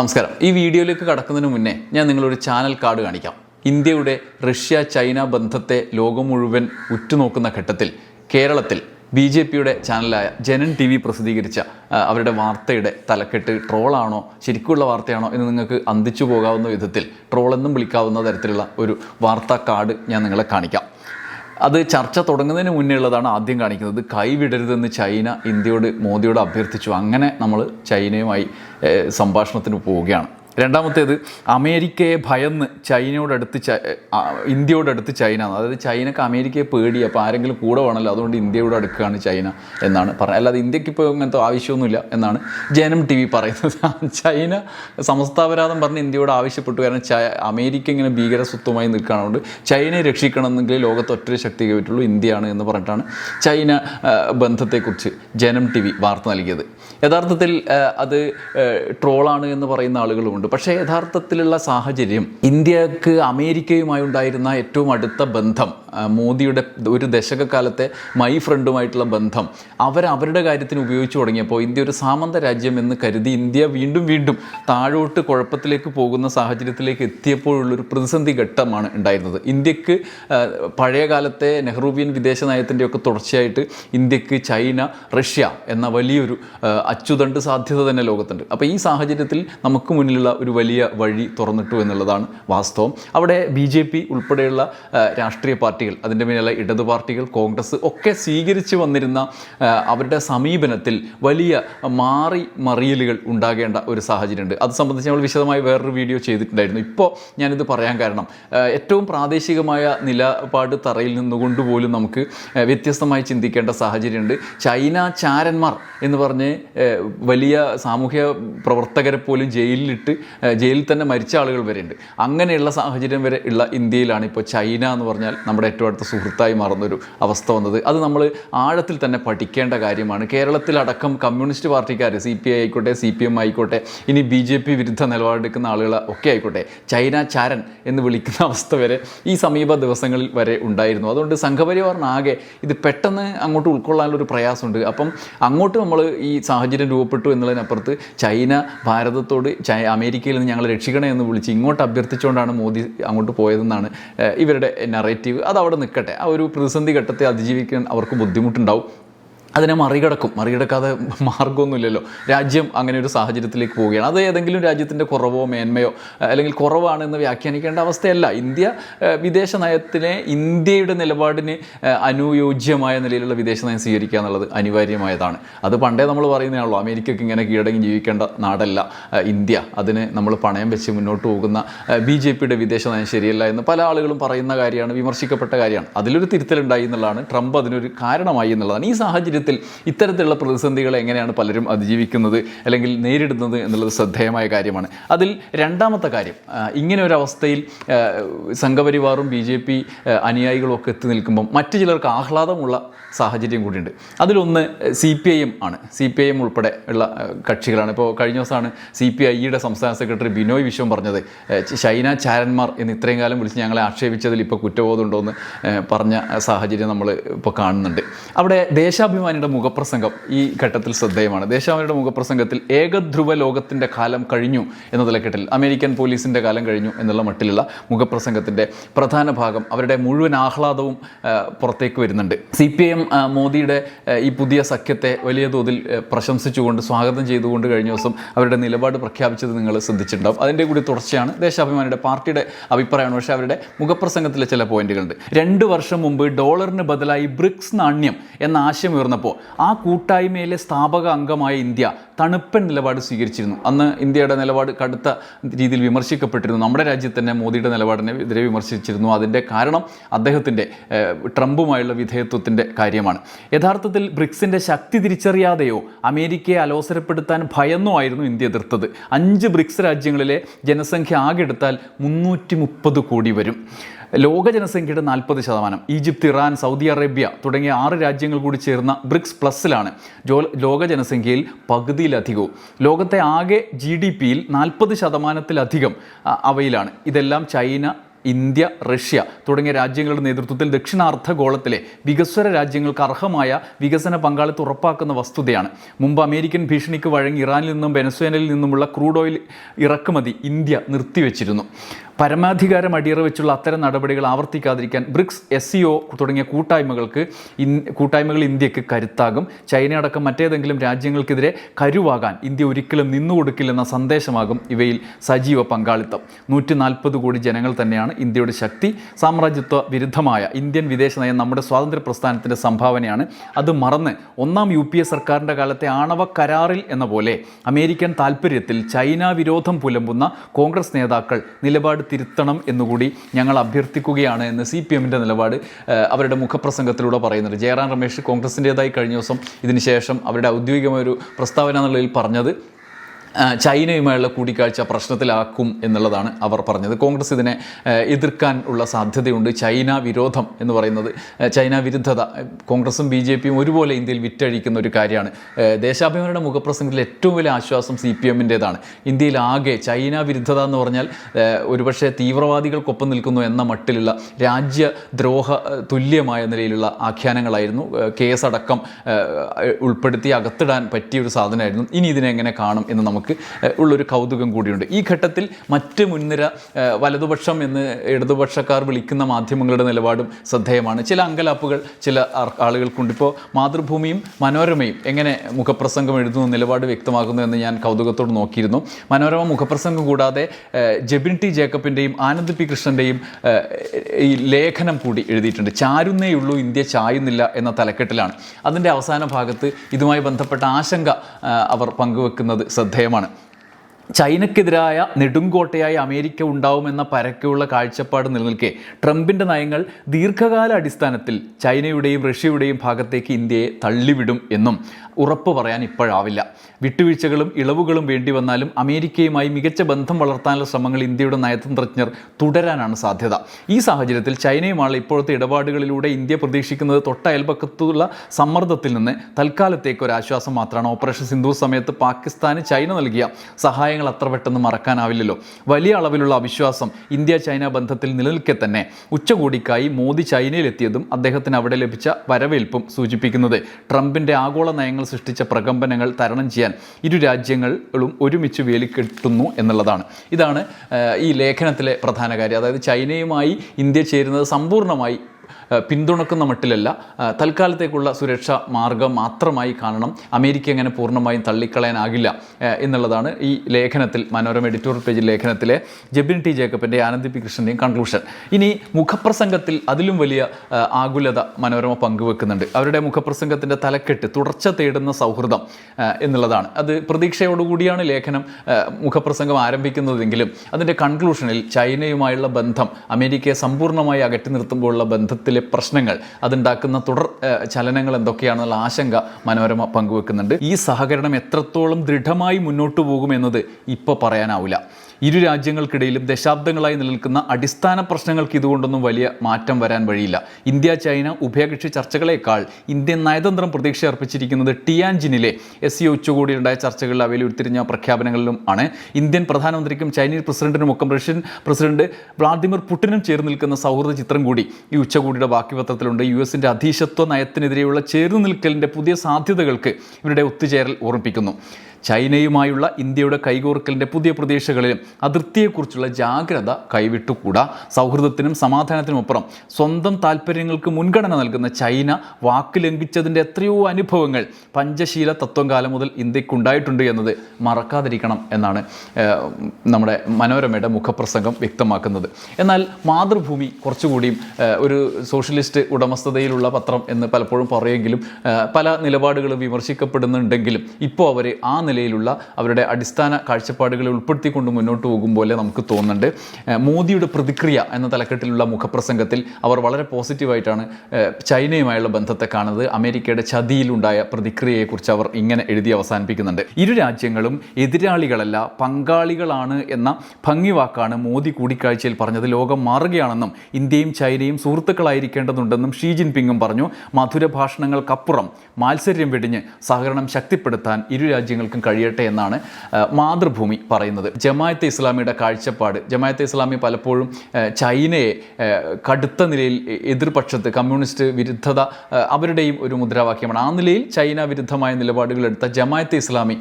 നമസ്കാരം. ഈ വീഡിയോയിലേക്ക് കടക്കുന്നതിന് മുന്നേ ഞാൻ നിങ്ങളൊരു ചാനൽ കാർഡ് കാണിക്കാം. ഇന്ത്യയുടെ റഷ്യ ചൈന ബന്ധത്തെ ലോകം മുഴുവൻ ഉറ്റുനോക്കുന്ന ഘട്ടത്തിൽ കേരളത്തിൽ ബി ജെ പിയുടെ ചാനലായ ജനൻ ടി വി പ്രസിദ്ധീകരിച്ച അവരുടെ വാർത്തയുടെ തലക്കെട്ട് ട്രോളാണോ ശരിക്കുള്ള വാർത്തയാണോ എന്ന് നിങ്ങൾക്ക് അന്തിച്ചു പോകാവുന്ന വിധത്തിൽ ട്രോളെന്നും വിളിക്കാവുന്ന തരത്തിലുള്ള ഒരു വാർത്താ കാർഡ് ഞാൻ നിങ്ങളെ കാണിക്കാം. അത് ചർച്ച തുടങ്ങുന്നതിന് മുന്നേ ഉള്ളതാണ് ആദ്യം കാണിക്കുന്നത്. കൈവിടരുതെന്ന് ചൈന ഇന്ത്യയോട് മോദിയോട് അഭ്യർത്ഥിച്ചു. അങ്ങനെ നമ്മൾ ചൈനയുമായി സംഭാഷണത്തിന് പോവുകയാണ്. രണ്ടാമത്തേത് അമേരിക്കയെ ഭയന്ന് ചൈനയോടടുത്ത് ച ഇന്ത്യയോട് ഇന്ത്യയോടടുത്ത് ചൈന അതായത് ചൈനക്ക് അമേരിക്കയെ പേടി അപ്പോൾ ആരെങ്കിലും കൂടെ വേണമല്ലോ അതുകൊണ്ട് ഇന്ത്യയോട് അടുക്കുകയാണ് ചൈന എന്നാണ് പറഞ്ഞത് അല്ലാതെ ഇന്ത്യയ്ക്ക് ഇപ്പോൾ ഇങ്ങനത്തെ ആവശ്യമൊന്നുമില്ല എന്നാണ് ജനം ടി വി പറയുന്നത്. ചൈന സമസ്താപരാധം പറഞ്ഞ് ഇന്ത്യയോട് ആവശ്യപ്പെട്ടു. കാരണം ച അമേരിക്ക ഇങ്ങനെ ഭീകര നിൽക്കുകയാണുകൊണ്ട് ചൈനയെ രക്ഷിക്കണമെന്നെങ്കിൽ ലോകത്ത് ഒറ്റ ശക്തി കേട്ടുള്ളൂ ഇന്ത്യയാണ് എന്ന് പറഞ്ഞിട്ടാണ് ചൈന ബന്ധത്തെക്കുറിച്ച് ജനം ടി വി വാർത്ത നൽകിയത്. യഥാർത്ഥത്തിൽ അത് ട്രോളാണ് എന്ന് പറയുന്ന ആളുകളുമുണ്ട്. പക്ഷേ യഥാർത്ഥത്തിലുള്ള സാഹചര്യം ഇന്ത്യയ്ക്ക് അമേരിക്കയുമായി ഉണ്ടായിരുന്ന ഏറ്റവും അടുത്ത ബന്ധം മോദിയുടെ ഒരു ദശകക്കാലത്തെ മൈ ഫ്രണ്ടുമായിട്ടുള്ള ബന്ധം അവർ അവരുടെ കാര്യത്തിന് ഉപയോഗിച്ചു തുടങ്ങിയപ്പോൾ ഇന്ത്യ ഒരു സാമന്ത രാജ്യം എന്ന് കരുതി ഇന്ത്യ വീണ്ടും വീണ്ടും താഴോട്ട് കുഴപ്പത്തിലേക്ക് പോകുന്ന സാഹചര്യത്തിലേക്ക് എത്തിയപ്പോഴുള്ളൊരു പ്രതിസന്ധി ഘട്ടമാണ് ഉണ്ടായിരുന്നത്. ഇന്ത്യയ്ക്ക് പഴയ കാലത്തെ നെഹ്റുവിയൻ വിദേശ നയത്തിന്റെയൊക്കെ തുടർച്ചയായിട്ട് ഇന്ത്യയ്ക്ക് ചൈന റഷ്യ എന്ന വലിയൊരു അച്ചുതണ്ട് സാധ്യത തന്നെ ലോകത്തുണ്ട്. അപ്പോൾ ഈ സാഹചര്യത്തിൽ നമുക്ക് മുന്നിലുള്ള ഒരു വലിയ വഴി തുറന്നിട്ടു എന്നുള്ളതാണ് വാസ്തവം. അവിടെ ബി ജെ പി ഉൾപ്പെടെയുള്ള രാഷ്ട്രീയ പാർട്ടികൾ അതിന്റെ മേലുള്ള ഇടതു പാർട്ടികൾ കോൺഗ്രസ് ഒക്കെ സ്വീകരിച്ചു വന്നിരുന്ന അവരുടെ സമീപനത്തിൽ വലിയ മാറി മറിയലുകൾ ഉണ്ടാകേണ്ട ഒരു സാഹചര്യമുണ്ട്. അത് സംബന്ധിച്ച് നമ്മൾ വിശദമായി വേറൊരു വീഡിയോ ചെയ്തിട്ടുണ്ടായിരുന്നു. ഇപ്പോൾ ഞാനിത് പറയാൻ കാരണം ഏറ്റവും പ്രാദേശികമായ നിലപാട് തറയിൽ നിന്നുകൊണ്ട് പോലും നമുക്ക് വ്യത്യസ്തമായി ചിന്തിക്കേണ്ട സാഹചര്യമുണ്ട്. ചൈന ചാരന്മാർ എന്ന് പറഞ്ഞ് വലിയ സാമൂഹ്യ പ്രവർത്തകരെ പോലും ജയിലിലിട്ട് ജയിലിൽ തന്നെ മരിച്ച ആളുകൾ വരെയുണ്ട് അങ്ങനെയുള്ള സാഹചര്യം വരെ ഉള്ള ഇന്ത്യയിലാണ് ഇപ്പോൾ ചൈന എന്ന് പറഞ്ഞാൽ നമ്മുടെ ഏറ്റവും അടുത്ത സുഹൃത്തായി മാറുന്നൊരു അവസ്ഥ വന്നത്. അത് നമ്മൾ ആഴത്തിൽ തന്നെ പഠിക്കേണ്ട കാര്യമാണ്. കേരളത്തിലടക്കം കമ്മ്യൂണിസ്റ്റ് പാർട്ടിക്കാർ സി പി ഐ ആയിക്കോട്ടെ സി പി എം ആയിക്കോട്ടെ ഇനി ബി ജെ പി വിരുദ്ധ നിലപാടെടുക്കുന്ന ആളുകൾ ഒക്കെ ആയിക്കോട്ടെ ചൈന ചാരൻ എന്ന് വിളിക്കുന്ന അവസ്ഥ വരെ ഈ സമീപ ദിവസങ്ങളിൽ വരെ ഉണ്ടായിരുന്നു. അതുകൊണ്ട് സംഘപരിവാറിനാകെ ഇത് പെട്ടെന്ന് അങ്ങോട്ട് ഉൾക്കൊള്ളാനുള്ളൊരു പ്രയാസമുണ്ട്. അപ്പം അങ്ങോട്ട് നമ്മൾ ഈ സാഹചര്യം രൂപപ്പെട്ടു എന്നുള്ളതിനപ്പുറത്ത് ചൈന ഭാരതത്തോട് ചൈ അമേരിക്കയിൽ നിന്ന് ഞങ്ങൾ രക്ഷിക്കണേ എന്ന് വിളിച്ച് ഇങ്ങോട്ട് അഭ്യർത്ഥിച്ചുകൊണ്ടാണ് മോദി അങ്ങോട്ട് പോയതെന്നാണ് ഇവരുടെ നറേറ്റീവ് അത് അവിടെ നിൽക്കട്ടെ. ആ ഒരു പ്രതിസന്ധി ഘട്ടത്തെ അതിജീവിക്കാൻ അവർക്ക് ബുദ്ധിമുട്ടുണ്ടാവും. അതിനെ മറികടക്കും. മറികടക്കാതെ മാർഗമൊന്നുമില്ലല്ലോ രാജ്യം അങ്ങനെ ഒരു സാഹചര്യത്തിലേക്ക് പോവുകയാണ്. അത് ഏതെങ്കിലും രാജ്യത്തിന്റെ കുറവോ മേന്മയോ അല്ലെങ്കിൽ കുറവാണ് എന്ന് വ്യാഖ്യാനിക്കേണ്ട അവസ്ഥയല്ല. ഇന്ത്യ വിദേശ നയത്തിനെ ഇന്ത്യയുടെ നിലപാടിന് അനുയോജ്യമായ നിലയിലുള്ള വിദേശ നയം സ്വീകരിക്കുക എന്നുള്ളത് അനിവാര്യമായതാണ്. അത് പണ്ടേ നമ്മൾ പറയുന്നതാണല്ലോ. അമേരിക്കയ്ക്ക് ഇങ്ങനെ കീഴടങ്ങി ജീവിക്കേണ്ട നാടല്ല ഇന്ത്യ. അതിന് നമ്മൾ പണയം വെച്ച് മുന്നോട്ട് പോകുന്ന ബി ജെ പിയുടെ വിദേശ നയം ശരിയല്ല എന്ന് പല ആളുകളും പറയുന്ന കാര്യമാണ് വിമർശിക്കപ്പെട്ട കാര്യമാണ്. അതിലൊരു തിരുത്തലുണ്ടായി എന്നുള്ളതാണ് ട്രംപ് അതിനൊരു കാരണമായി എന്നുള്ളതാണ്. ഈ സാഹചര്യത്തിൽ ഇത്തരത്തിലുള്ള പ്രതിസന്ധികളെ എങ്ങനെയാണ് പലരും അതിജീവിക്കുന്നത് അല്ലെങ്കിൽ നേരിടുന്നത് എന്നുള്ളത് ശ്രദ്ധേയമായ കാര്യമാണ്. അതിൽ രണ്ടാമത്തെ കാര്യം ഇങ്ങനെ ഒരു അവസ്ഥയിൽ സംഘപരിവാറും ബി ജെ പി അനുയായികളും ഒക്കെ എത്തി നിൽക്കുമ്പം മറ്റു ചിലർക്ക് ആഹ്ലാദമുള്ള സാഹചര്യം കൂടിയുണ്ട്. അതിലൊന്ന് സി പി ഐ എം ആണ്. സി പി ഐ എം ഉൾപ്പെടെ ഉള്ള കക്ഷികളാണ്. ഇപ്പോൾ കഴിഞ്ഞ ദിവസമാണ് സി പി ഐയുടെ സംസ്ഥാന സെക്രട്ടറി ബിനോയ് വിശ്വം പറഞ്ഞത് ഷൈന ചാരന്മാർ എന്ന് ഇത്രയും കാലം വിളിച്ച് ഞങ്ങളെ ആക്ഷേപിച്ചതിൽ ഇപ്പോൾ കുറ്റബോധമുണ്ടോ എന്ന് പറഞ്ഞ സാഹചര്യം നമ്മൾ ഇപ്പോൾ കാണുന്നുണ്ട്. അവിടെ ദേശാഭിമാനിയുടെ മുഖപ്രസംഗം ഈ ഘട്ടത്തിൽ ശ്രദ്ധേയമാണ്. ദേശാഭിമാനിയുടെ മുഖപ്രസംഗത്തിൽ ഏകധ്രുവ ലോകത്തിന്റെ കാലം കഴിഞ്ഞു എന്ന തലക്കെട്ടിൽ അമേരിക്കൻ പോലീസിന്റെ കാലം കഴിഞ്ഞു എന്നുള്ള മട്ടിലുള്ള മുഖപ്രസംഗത്തിന്റെ പ്രധാന ഭാഗം അവരുടെ മുഴുവൻ ആഹ്ലാദവും പുറത്തേക്ക് വരുന്നുണ്ട്. സി പി എം മോദിയുടെ ഈ പുതിയ സഖ്യത്തെ വലിയ തോതിൽ പ്രശംസിച്ചുകൊണ്ട് സ്വാഗതം ചെയ്തുകൊണ്ട് കഴിഞ്ഞ ദിവസം അവരുടെ നിലപാട് പ്രഖ്യാപിച്ചത് നിങ്ങൾ ശ്രദ്ധിച്ചിട്ടുണ്ടാവും. അതിന്റെ കൂടി തുടർച്ചയാണ് ദേശാഭിമാനിയുടെ പാർട്ടിയുടെ അഭിപ്രായമാണ്. പക്ഷേ അവരുടെ മുഖപ്രസംഗത്തിലെ ചില പോയിന്റുകളുണ്ട്. രണ്ട് വർഷം മുമ്പ് ഡോളറിന് ബദലായി ബ്രിക്സ് നാണ്യം എന്ന ആശയം ഉയർന്നപ്പോൾ ആ കൂട്ടായ്മയിലെ സ്ഥാപക അംഗമായ ഇന്ത്യ തണുപ്പൻ നിലപാട് സ്വീകരിച്ചിരുന്നു. അന്ന് ഇന്ത്യയുടെ നിലപാട് കടുത്ത രീതിയിൽ വിമർശിക്കപ്പെട്ടിരുന്നു. നമ്മുടെ രാജ്യത്ത് തന്നെ മോദിയുടെ നിലപാടിനെ എതിരെ വിമർശിച്ചിരുന്നു. അതിന്റെ കാരണം അദ്ദേഹത്തിന്റെ ട്രംപുമായുള്ള വിധേയത്വത്തിന്റെ കാര്യമാണ്. യഥാർത്ഥത്തിൽ ബ്രിക്സിന്റെ ശക്തി തിരിച്ചറിയാതെയോ അമേരിക്കയെ അലോസരപ്പെടുത്താൻ ഭയന്നോ ആയിരുന്നു ഇന്ത്യ എതിർത്തത്. അഞ്ച് ബ്രിക്സ് രാജ്യങ്ങളിലെ ജനസംഖ്യ ആകെ എടുത്താൽ മുന്നൂറ്റി കോടി വരും. ലോക ജനസംഖ്യയുടെ നാൽപ്പത് ശതമാനം. ഈജിപ്ത് ഇറാൻ സൗദി അറേബ്യ തുടങ്ങിയ ആറ് രാജ്യങ്ങൾ കൂടി ചേർന്ന ബ്രിക്സ് പ്ലസിലാണ് ലോക ജനസംഖ്യയിൽ പകുതിയിലധികവും. ലോകത്തെ ആകെ ജി ഡി പിയിൽ നാൽപ്പത് ശതമാനത്തിലധികം അവയിലാണ്. ഇതെല്ലാം ചൈന ഇന്ത്യ റഷ്യ തുടങ്ങിയ രാജ്യങ്ങളുടെ നേതൃത്വത്തിൽ ദക്ഷിണാർദ്ധഗോളത്തിലെ വികസ്വര രാജ്യങ്ങൾക്ക് അർഹമായ വികസന പങ്കാളിത്തം ഉറപ്പാക്കുന്ന വസ്തുതയാണ്. മുമ്പ് അമേരിക്കൻ ഭീഷണിക്ക് വഴങ്ങി ഇറാനിൽ നിന്നും വെനസ്വേനയിൽ നിന്നുമുള്ള ക്രൂഡ് ഓയിൽ ഇറക്കുമതി ഇന്ത്യ നിർത്തിവെച്ചിരുന്നു. പരമാധികാരം അടിയറ വെച്ചുള്ള അത്തരം നടപടികൾ ആവർത്തിക്കാതിരിക്കാൻ ബ്രിക്സ് എസ് സി ഒ തുടങ്ങിയ കൂട്ടായ്മകൾക്ക് ഇൻ കൂട്ടായ്മകൾ ഇന്ത്യയ്ക്ക് കരുത്താകും. ചൈന അടക്കം മറ്റേതെങ്കിലും രാജ്യങ്ങൾക്കെതിരെ കരുവാകാൻ ഇന്ത്യ ഒരിക്കലും നിന്നുകൊടുക്കില്ലെന്ന സന്ദേശമാകും ഇവയിൽ സജീവ പങ്കാളിത്തം. നൂറ്റി നാൽപ്പത് കോടി ജനങ്ങൾ തന്നെയാണ് ഇന്ത്യയുടെ ശക്തി. സാമ്രാജ്യത്വ വിരുദ്ധമായ ഇന്ത്യൻ വിദേശ നയം നമ്മുടെ സ്വാതന്ത്ര്യ പ്രസ്ഥാനത്തിന്റെ സംഭാവനയാണ്. അത് മറന്ന് ഒന്നാം യു പി എ സർക്കാരിന്റെ കാലത്തെ ആണവ കരാറിൽ എന്ന പോലെ അമേരിക്കൻ താൽപ്പര്യത്തിൽ ചൈന വിരോധം പുലമ്പുന്ന കോൺഗ്രസ് നേതാക്കൾ നിലപാട് തിരുത്തണം എന്നുകൂടി ഞങ്ങൾ അഭ്യർത്ഥിക്കുകയാണ് എന്ന് സി പി എമ്മിന്റെ നിലപാട് അവരുടെ മുഖപ്രസംഗത്തിലൂടെ പറയുന്നുണ്ട്. ജയറാം രമേശ് കോൺഗ്രസിന്റേതായി കഴിഞ്ഞ ദിവസം ഇതിനുശേഷം അവരുടെ ഔദ്യോഗികമായ ഒരു പ്രസ്താവന എന്നുള്ളതിൽ പറഞ്ഞത് ചൈനയുമായുള്ള കൂടിക്കാഴ്ച പ്രശ്നത്തിലാക്കും എന്നുള്ളതാണ് അവർ പറഞ്ഞത്. കോൺഗ്രസ് ഇതിനെ എതിർക്കാൻ ഉള്ള സാധ്യതയുണ്ട്. ചൈന വിരോധം എന്ന് പറയുന്നത് ചൈന വിരുദ്ധത. കോൺഗ്രസും ബി ജെ പിയും ഒരുപോലെ ഇന്ത്യയിൽ വിറ്റഴിക്കുന്ന ഒരു കാര്യമാണ്. ദേശാഭിമാനിയുടെ മുഖപ്രസംഗത്തിൽ ഏറ്റവും വലിയ ആശ്വാസം സി പി എമ്മിന്റേതാണ്. ഇന്ത്യയിൽ ആകെ ചൈന വിരുദ്ധത എന്ന് പറഞ്ഞാൽ ഒരുപക്ഷെ തീവ്രവാദികൾക്കൊപ്പം നിൽക്കുന്നു എന്ന മട്ടിലുള്ള രാജ്യദ്രോഹ തുല്യമായ നിലയിലുള്ള ആഖ്യാനങ്ങളായിരുന്നു. കേസടക്കം ഉൾപ്പെടുത്തി അകത്തിടാൻ പറ്റിയ ഒരു സാധനമായിരുന്നു. ഇനി ഇതിനെ എങ്ങനെ കാണും എന്ന് നമുക്ക് ഏഹ്, ഉള്ളൊരു കൗതുകം കൂടിയുണ്ട്. ഈ ഘട്ടത്തിൽ മറ്റ് മുൻനിര വലതുപക്ഷം എന്ന് ഇടതുപക്ഷക്കാർ വിളിക്കുന്ന മാധ്യമങ്ങളുടെ നിലപാടും ശ്രദ്ധേയമാണ്. ചില അങ്കലാപ്പുകൾ ചില ആളുകൾക്കുണ്ട്. ഇപ്പോൾ മാതൃഭൂമിയും മനോരമയും എങ്ങനെ മുഖപ്രസംഗം എഴുതുന്നു നിലപാട് വ്യക്തമാക്കുന്നു എന്ന് ഞാൻ കൗതുകത്തോട് നോക്കിയിരുന്നു. മനോരമ മുഖപ്രസംഗം കൂടാതെ ജെബിൻ ടി ജേക്കബിന്റെയും ആനന്ദ് പി കൃഷ്ണന്റെയും ഈ ലേഖനം കൂടി എഴുതിയിട്ടുണ്ട്. ചാരുന്നേയുള്ളൂ ഇന്ത്യ ചായുന്നില്ല എന്ന തലക്കെട്ടിലാണ്. അതിന്റെ അവസാന ഭാഗത്ത് ഇതുമായി ബന്ധപ്പെട്ട ആശങ്ക അവർ പങ്കുവെക്കുന്നത് ശ്രദ്ധേയമാണ് ചൈനയ്ക്കെതിരായ നെടുങ്കോട്ടയായി അമേരിക്ക ഉണ്ടാവുമെന്ന പരക്കെയുള്ള കാഴ്ചപ്പാട് നിലനിൽക്കെ ട്രംപിന്റെ നയങ്ങൾ ദീർഘകാല അടിസ്ഥാനത്തിൽ ചൈനയുടെയും റഷ്യയുടെയും ഭാഗത്തേക്ക് ഇന്ത്യയെ തള്ളിവിടും എന്നും ഉറപ്പ് പറയാൻ ഇപ്പോഴാവില്ല. വിട്ടുവീഴ്ചകളും ഇളവുകളും വേണ്ടി വന്നാലും അമേരിക്കയുമായി മികച്ച ബന്ധം വളർത്താനുള്ള ശ്രമങ്ങൾ ഇന്ത്യയുടെ നയതന്ത്രജ്ഞർ തുടരാനാണ് സാധ്യത. ഈ സാഹചര്യത്തിൽ ചൈനയുമാണ് ഇപ്പോഴത്തെ ഇടപാടുകളിലൂടെ ഇന്ത്യ പ്രതീക്ഷിക്കുന്നത് തൊട്ട അയൽപക്കത്തുള്ള സമ്മർദ്ദത്തിൽ നിന്ന് തൽക്കാലത്തേക്ക് ഒരു ആശ്വാസം മാത്രമാണ്. ഓപ്പറേഷൻ സിന്ധു സമയത്ത് പാകിസ്ഥാന് ചൈന നൽകിയ സഹായങ്ങൾ അത്ര പെട്ടെന്ന് മറക്കാനാവില്ലല്ലോ. വലിയ അളവിലുള്ള അവിശ്വാസം ഇന്ത്യ ചൈന ബന്ധത്തിൽ നിലനിൽക്കെ തന്നെ ഉച്ചകോടിക്കായി മോദി ചൈനയിലെത്തിയതും അദ്ദേഹത്തിന് അവിടെ ലഭിച്ച വരവേൽപ്പും സൂചിപ്പിക്കുന്നത്. ട്രംപിന്റെ ആഗോള നയങ്ങൾ സൃഷ്ടിച്ച പ്രകമ്പനങ്ങൾ തരണം ചെയ്യാൻ ഇരു രാജ്യങ്ങളും ഒരുമിച്ച് വേലിക്കെട്ടുന്നു എന്നുള്ളതാണ്. ഇതാണ് ഈ ലേഖനത്തിലെ പ്രധാന കാര്യം. അതായത് ചൈനയുമായി ഇന്ത്യ ചേരുന്നത് സമ്പൂർണമായി പിന്തുണക്കുന്ന മട്ടിലല്ല. തൽക്കാലത്തേക്കുള്ള സുരക്ഷാ മാർഗം മാത്രമായി കാണണം. അമേരിക്ക അങ്ങനെ പൂർണമായും തള്ളിക്കളയാനാകില്ല എന്നുള്ളതാണ് ഈ ലേഖനത്തിൽ മനോരമ എഡിറ്റോറിയൽ പേജിൽ ലേഖനത്തിലെ ജെബിൻ ടി ജേക്കബിന്റെ ആനന്ദ് പി കൃഷ്ണന്റെയും കൺക്ലൂഷൻ ഇനി മുഖപ്രസംഗത്തിൽ അതിലും വലിയ ആകുലത മനോരമ പങ്കുവെക്കുന്നുണ്ട്. അവരുടെ മുഖപ്രസംഗത്തിന്റെ തലക്കെട്ട് തുടർച്ച തേടുന്ന സൗഹൃദം എന്നുള്ളതാണ്. അത് പ്രതീക്ഷയോടുകൂടിയാണ് ലേഖനം മുഖപ്രസംഗം ആരംഭിക്കുന്നതെങ്കിലും അതിന്റെ കൺക്ലൂഷനിൽ ചൈനയുമായുള്ള ബന്ധം അമേരിക്കയെ സമ്പൂർണമായി അകറ്റി നിർത്തുമ്പോഴുള്ള ബന്ധത്തിലെ പ്രശ്നങ്ങൾ അതുണ്ടാക്കുന്ന തുടർ ചലനങ്ങൾ എന്തൊക്കെയാണെന്നുള്ള ആശങ്ക മനോരമ പങ്കുവെക്കുന്നുണ്ട്. ഈ സഹകരണം എത്രത്തോളം ദൃഢമായി മുന്നോട്ട് പോകുമെന്നത് ഇപ്പോൾ പറയാനാവില്ല. ഇരു രാജ്യങ്ങൾക്കിടയിലും ദശാബ്ദങ്ങളായി നിലനിൽക്കുന്ന അടിസ്ഥാന പ്രശ്നങ്ങൾക്ക് ഇതുകൊണ്ടൊന്നും വലിയ മാറ്റം വരാൻ വഴിയില്ല. ഇന്ത്യ ചൈന ഉഭയകക്ഷി ചർച്ചകളേക്കാൾ ഇന്ത്യൻ നയതന്ത്രം പ്രതീക്ഷ അർപ്പിച്ചിരിക്കുന്നത് ടിയാൻജിനിലെ എസ് സി ഉച്ചകോടിയിലുണ്ടായ ചർച്ചകളിൽ അവയിൽ ഉരുത്തിരിഞ്ഞ പ്രഖ്യാപനങ്ങളിലും ആണ്. ഇന്ത്യൻ പ്രധാനമന്ത്രിക്കും ചൈനീസ് പ്രസിഡന്റിനുമൊക്കെ റഷ്യൻ പ്രസിഡന്റ് വ്ളാദിമിർ പുടിനും ചേർന്ന് നിൽക്കുന്ന സൗഹൃദ ചിത്രം കൂടി ഈ ഉച്ചകോടിയുടെ ബാക്കി പത്രത്തിലുണ്ട് യു എസിന്റെ അധീശത്വ നയത്തിനെതിരെയുള്ള ചേർന്ന് നിൽക്കലിന്റെ പുതിയ സാധ്യതകൾക്ക് ഇവരുടെ ഒത്തുചേരൽ ഓർമ്മിപ്പിക്കുന്നു. ചൈനയുമായുള്ള ഇന്ത്യയുടെ കൈകോർക്കലിന്റെ പുതിയ പ്രതീക്ഷകളിലും അതിർത്തിയെക്കുറിച്ചുള്ള ജാഗ്രത കൈവിട്ടുകൂടാ. സൗഹൃദത്തിനും സമാധാനത്തിനുമപ്പുറം സ്വന്തം താല്പര്യങ്ങൾക്ക് മുൻഗണന നൽകുന്ന ചൈന വാക്ക് ലംഘിച്ചതിന്റെ എത്രയോ അനുഭവങ്ങൾ പഞ്ചശീല തത്വം കാലം മുതൽ ഇന്ത്യക്കുണ്ടായിട്ടുണ്ട് എന്നത് മറക്കാതിരിക്കണം എന്നാണ് നമ്മുടെ മനോരമയുടെ മുഖപ്രസംഗം വ്യക്തമാക്കുന്നത്. എന്നാൽ മാതൃഭൂമി കുറച്ചുകൂടിയും ഒരു സോഷ്യലിസ്റ്റ് ഉടമസ്ഥതയിലുള്ള പത്രം എന്ന് പലപ്പോഴും പറയുമെങ്കിലും പല നിലപാടുകളും വിമർശിക്കപ്പെടുന്നുണ്ടെങ്കിലും ഇപ്പോൾ അവർ ആ നിലയിലുള്ള അവരുടെ അടിസ്ഥാന കാഴ്ചപ്പാടുകളെ ഉൾപ്പെടുത്തിക്കൊണ്ട് മുന്നോട്ട് പോകും പോലെ നമുക്ക് തോന്നുന്നുണ്ട്. മോദിയുടെ പ്രതിക്രിയ എന്ന തലക്കെട്ടിലുള്ള മുഖപ്രസംഗത്തിൽ അവർ വളരെ പോസിറ്റീവായിട്ടാണ് ചൈനയുമായുള്ള ബന്ധത്തെ കാണുന്നത്. അമേരിക്കയുടെ ചതിയിലുണ്ടായ പ്രതിക്രിയയെക്കുറിച്ച് അവർ ഇങ്ങനെ എഴുതി അവസാനിപ്പിക്കുന്നുണ്ട്. ഇരു രാജ്യങ്ങളും എതിരാളികളല്ല പങ്കാളികളാണ് എന്ന ഭംഗിവാക്കാണ് മോദി കൂടിക്കാഴ്ചയിൽ പറഞ്ഞത്. ലോകം മാറുകയാണെന്നും ഇന്ത്യയും ചൈനയും സുഹൃത്തുക്കളായിരിക്കേണ്ടതുണ്ടെന്നും ഷീ ജിൻപിങ്ങും പറഞ്ഞു. മധുര ഭാഷണങ്ങൾക്കപ്പുറം മാത്സര്യം വെടിഞ്ഞ് സഹകരണം ശക്തിപ്പെടുത്താൻ ഇരു രാജ്യങ്ങൾക്കും കഴിയട്ടെ എന്നാണ് മാതൃഭൂമി പറയുന്നത്. ജമായത്തെ ഇസ്ലാമിയുടെ കാഴ്ചപ്പാട് ജമായത്തെ ഇസ്ലാമി പലപ്പോഴും ചൈനയെ കടുത്ത നിലയിൽ എതിർപക്ഷത്ത് കമ്മ്യൂണിസ്റ്റ് വിരുദ്ധത അവരുടെയും ഒരു മുദ്രാവാക്യമാണ്. ആ നിലയിൽ ചൈന വിരുദ്ധമായ നിലപാടുകൾ എടുത്ത ജമായത്തെ ഇസ്ലാമി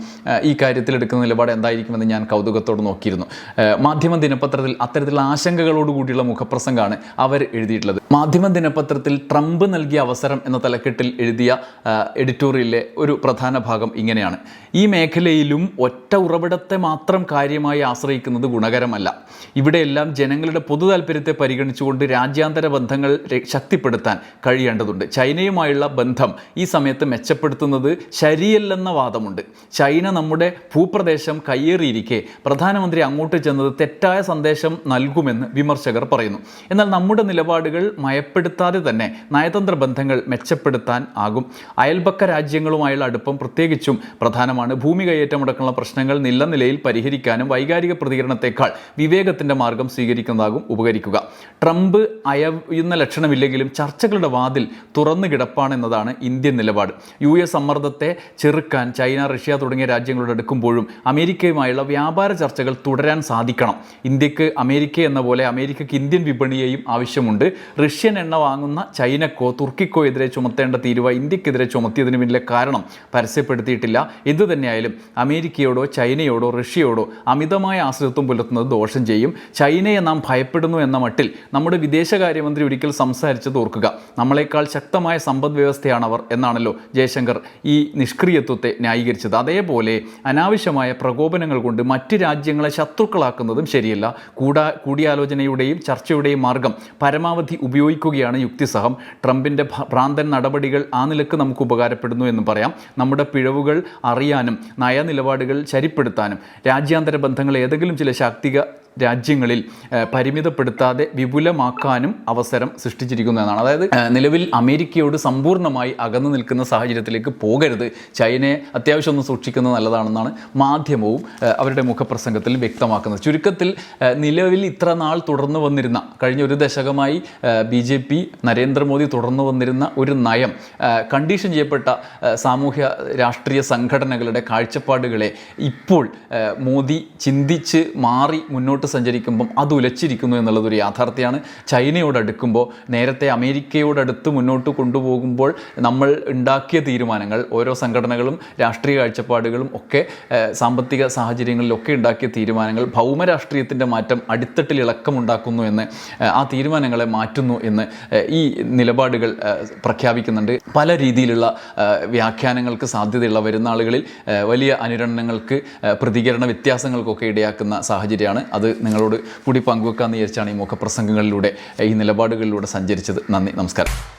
ഈ കാര്യത്തിൽ എടുക്കുന്ന നിലപാട് എന്തായിരിക്കുമെന്ന് ഞാൻ കൗതുകത്തോട് നോക്കിയിരുന്നു. മാധ്യമ ദിനപത്രത്തിൽ അത്തരത്തിലുള്ള ആശങ്കകളോടുകൂടിയുള്ള മുഖപ്രസംഗമാണ് അവർ എഴുതിയിട്ടുള്ളത്. മാധ്യമ ദിനപത്രത്തിൽ ട്രംപ് നൽകിയ അവസരം എന്ന തലക്കെട്ടിൽ എഴുതിയ എഡിറ്റോറിയലിലെ ഒരു പ്രധാന ഭാഗം ഇങ്ങനെയാണ്. ഈ മേഖലയിലും ഒറ്റ ഉറവിടത്തെ മാത്രം കാര്യമായി ആശ്രയിക്കുന്നത് ഗുണകരമല്ല. ഇവിടെയെല്ലാം ജനങ്ങളുടെ പൊതു താല്പര്യത്തെ പരിഗണിച്ചുകൊണ്ട് രാജ്യാന്തര ബന്ധങ്ങൾ ശക്തിപ്പെടുത്താൻ കഴിയേണ്ടതുണ്ട്. ചൈനയുമായുള്ള ബന്ധം ഈ സമയത്ത് മെച്ചപ്പെടുത്തുന്നത് ശരിയല്ലെന്ന വാദമുണ്ട്. ചൈന നമ്മുടെ ഭൂപ്രദേശം കയ്യേറിയിരിക്കെ പ്രധാനമന്ത്രി അങ്ങോട്ട് ചെന്നത് തെറ്റായ സന്ദേശം നൽകുമെന്ന് വിമർശകർ പറയുന്നു. എന്നാൽ നമ്മുടെ നിലപാടുകൾ മയപ്പെടുത്താതെ തന്നെ നയതന്ത്ര ബന്ധങ്ങൾ മെച്ചപ്പെടുത്താൻ ആകും. അയൽപക്ക രാജ്യങ്ങളുമായുള്ള അടുപ്പം പ്രത്യേകിച്ചും പ്രധാനമാണ്. ഭൂമി കയ്യേറ്റമടക്കമുള്ള പ്രശ്നങ്ങൾ നില നിലയിൽ പരിഹരിക്കാനും വൈകാരിക പ്രതികരണത്തെക്കാൾ വിവേകത്തിന്റെ മാർഗം സ്വീകരിക്കുന്നതാകും ഉപകരിക്കുക. ട്രംപ് അയയുന്ന ലക്ഷണമില്ലെങ്കിലും ചർച്ചകളുടെ വാതിൽ തുറന്നു കിടപ്പാണെന്നതാണ് ഇന്ത്യൻ നിലപാട്. യു എസ് സമ്മർദ്ദത്തെ ചെറുക്കാൻ ചൈന റഷ്യ തുടങ്ങിയ രാജ്യങ്ങളോട് എടുക്കുമ്പോഴും അമേരിക്കയുമായുള്ള വ്യാപാര ചർച്ചകൾ തുടരാൻ സാധിക്കണം. ഇന്ത്യയ്ക്ക് അമേരിക്ക എന്ന പോലെ അമേരിക്കയ്ക്ക് ഇന്ത്യൻ വിപണിയെയും ആവശ്യമുണ്ട്. റഷ്യൻ എണ്ണ വാങ്ങുന്ന ചൈനക്കോ തുർക്കിക്കോ എതിരെ ചുമത്തേണ്ട തീരുവ ഇന്ത്യക്കെതിരെ ചുമത്തിയതിന് പിന്നിലെ കാരണം പരസ്യപ്പെടുത്തിയിട്ടില്ല. എന്തു തന്നെയായാലും അമേരിക്കയോടോ ചൈനയോടോ റഷ്യയോടോ അമിതമായ ആശ്രിതത്വം പുലർത്തുന്നത് ദോഷം ചെയ്യും. ചൈനയെ നാം ഭയപ്പെടുന്നു എന്ന മട്ടിൽ നമ്മുടെ വിദേശകാര്യമന്ത്രി ഒരിക്കൽ സംസാരിച്ചത് ഓർക്കുക. നമ്മളെക്കാൾ ശക്തമായ സമ്പദ് വ്യവസ്ഥയാണ് അവർ എന്നാണല്ലോ ജയശങ്കർ ഈ നിഷ്ക്രിയത്വത്തെ ന്യായീകരിച്ചത്. അതേപോലെ അനാവശ്യമായ പ്രകോപനങ്ങൾ കൊണ്ട് മറ്റ് രാജ്യങ്ങളെ ശത്രുക്കളാക്കുന്നതും ശരിയല്ല. കൂടാ കൂടിയാലോചനയുടെയും ചർച്ചയുടെയും മാർഗം പരമാവധി ഉപയോഗിക്കുകയാണ് യുക്തിസഹം. ട്രംപിന്റെ ഭ്രാന്തൻ നടപടികൾ ആ നിലയ്ക്ക് നമുക്ക് ഉപകാരപ്പെടുന്നു എന്ന് പറയാം. നമ്മുടെ പിഴവുകൾ അറിയാനും നയനിലപാടുകൾ ശരിപ്പെടുത്താനും രാജ്യാന്തര ബന്ധങ്ങൾ ഏതെങ്കിലും ചില ശാക്തിക രാജ്യങ്ങളിൽ പരിമിതപ്പെടുത്താതെ വിപുലമാക്കാനും അവസരം സൃഷ്ടിച്ചിരിക്കുന്നു എന്നാണ്. അതായത് നിലവിൽ അമേരിക്കയോട് സമ്പൂർണമായി അകന്നു നിൽക്കുന്ന സാഹചര്യത്തിലേക്ക് പോകരുത്. ചൈനയെ അത്യാവശ്യം ഒന്ന് സൂക്ഷിക്കുന്നത് നല്ലതാണെന്നാണ് മാധ്യമവും അവരുടെ മുഖപ്രസംഗത്തിൽ വ്യക്തമാക്കുന്നത്. ചുരുക്കത്തിൽ നിലവിൽ ഇത്ര നാൾ തുടർന്നു വന്നിരുന്ന കഴിഞ്ഞ ഒരു ദശകമായി ബി ജെ പി നരേന്ദ്രമോദി തുടർന്നു വന്നിരുന്ന ഒരു നയം കണ്ടീഷൻ ചെയ്യപ്പെട്ട സാമൂഹ്യ രാഷ്ട്രീയ സംഘടനകളുടെ കാഴ്ചപ്പാടുകളെ ഇപ്പോൾ മോദി ചിന്തിച്ച് മാറി മുന്നോട്ട് സഞ്ചരിക്കുമ്പം അത് ഉലച്ചിരിക്കുന്നു എന്നുള്ളതൊരു യാഥാർത്ഥ്യമാണ്. ചൈനയോട് അടുക്കുമ്പോൾ നേരത്തെ അമേരിക്കയോടടുത്ത് മുന്നോട്ട് കൊണ്ടുപോകുമ്പോൾ നമ്മൾ ഉണ്ടാക്കിയ തീരുമാനങ്ങൾ ഓരോ സംഘടനകളും രാഷ്ട്രീയ കാഴ്ചപ്പാടുകളും ഒക്കെ സാമ്പത്തിക സാഹചര്യങ്ങളിലൊക്കെ ഉണ്ടാക്കിയ തീരുമാനങ്ങൾ ഭൗമരാഷ്ട്രീയത്തിന്റെ മാറ്റം അടിത്തട്ടിൽ ഇളക്കമുണ്ടാക്കുന്നു എന്ന് ആ തീരുമാനങ്ങളെ മാറ്റുന്നു എന്ന് ഈ നിലപാടുകൾ പ്രഖ്യാപിക്കുന്നുണ്ട്. പല രീതിയിലുള്ള വ്യാഖ്യാനങ്ങൾക്ക് സാധ്യതയുള്ള വരുന്ന ആളുകളിൽ വലിയ അനുരണനങ്ങൾക്ക് പ്രതികരണ വ്യത്യാസങ്ങൾക്കൊക്കെ ഇടയാക്കുന്ന സാഹചര്യമാണ്. അത് നിങ്ങളോട് കൂടി പങ്കുവെക്കാമെന്ന് വിചാരിച്ചാണ് ഈ മുഖപ്രസംഗങ്ങളിലൂടെ ഈ നിലപാടുകളിലൂടെ സഞ്ചരിച്ചത്. നന്ദി നമസ്കാരം.